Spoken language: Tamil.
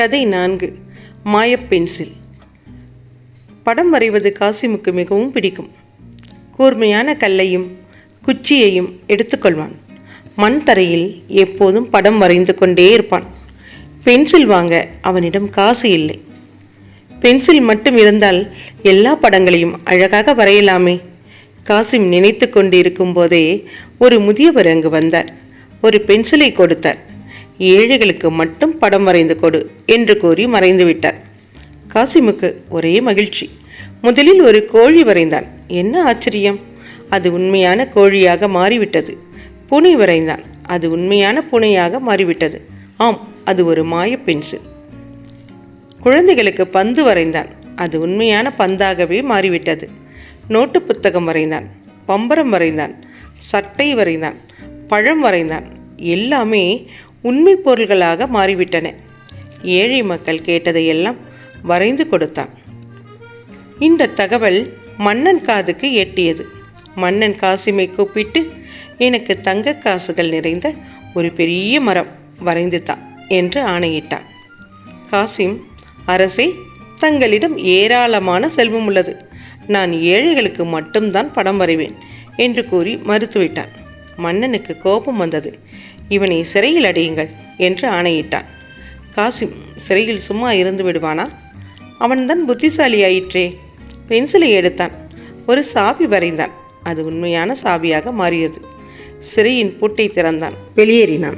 கதை நான்கு மாய பென்சில். படம் வரைவது காசிமுக்கு மிகவும் பிடிக்கும். கூர்மையான கல்லையும் குச்சியையும் எடுத்துக்கொள்வான். மண் தரையில் எப்போதும் படம் வரைந்து கொண்டே இருப்பான். பென்சில் வாங்க அவனிடம் காசு இல்லை. பென்சில் மட்டும் இருந்தால் எல்லா படங்களையும் அழகாக வரையலாமே. காசிம் நினைத்து கொண்டிருக்கும் போதே ஒரு முதியவர் அங்கு வந்தார். ஒரு பென்சிலை கொடுத்தார். ஏழைகளுக்கு மட்டும் படம் வரைந்து கொடு என்று கூறி மறைந்து விட்டார் காசிமுக்கு ஒரே மகிழ்ச்சி. முதலில் ஒரு கோழி வரைந்தான். என்ன ஆச்சரியம்? அது உண்மையான கோழியாக மாறிவிட்டது. பூனை வரைந்தான். அது உண்மையான பூனையாக மாறிவிட்டது. ஆம் அது ஒரு மாய பென்சில். குழந்தைகளுக்கு பந்து வரைந்தான். அது உண்மையான பந்தாகவே மாறிவிட்டது. நோட்டு புத்தகம் வரைந்தான். பம்பரம் வரைந்தான். சட்டை வரைந்தான். பழம் வரைந்தான். எல்லாமே உண்மை பொருள்களாக மாறிவிட்டன. ஏழை மக்கள் கேட்டதையெல்லாம் வரைந்து கொடுத்தான். இந்த தகவல் மன்னன் காதுக்கு எட்டியது. மன்னன் காசிமை கூப்பிட்டு எனக்கு தங்க காசுகள் நிறைந்த ஒரு பெரிய மரம் வரைந்து தான் என்று ஆணையிட்டான். காசிம் அரசே தங்களிடம் ஏராளமான செல்வம் உள்ளது. நான் ஏழைகளுக்கு மட்டும்தான் படம் வரைவேன் என்று கூறி மறுத்துவிட்டான். மன்னனுக்கு கோபம் வந்தது. இவனை சிறையில் அடையுங்கள் என்று ஆணையிட்டான். காசிம் சிறையில் சும்மா இருந்து விடுவானா? அவன்தான் புத்திசாலியாயிற்றே. பென்சிலை எடுத்தான். ஒரு சாவி வரைந்தான். அது உண்மையான சாவியாக மாறியது. சிறையின் பூட்டை திறந்தான். வெளியேறினான்.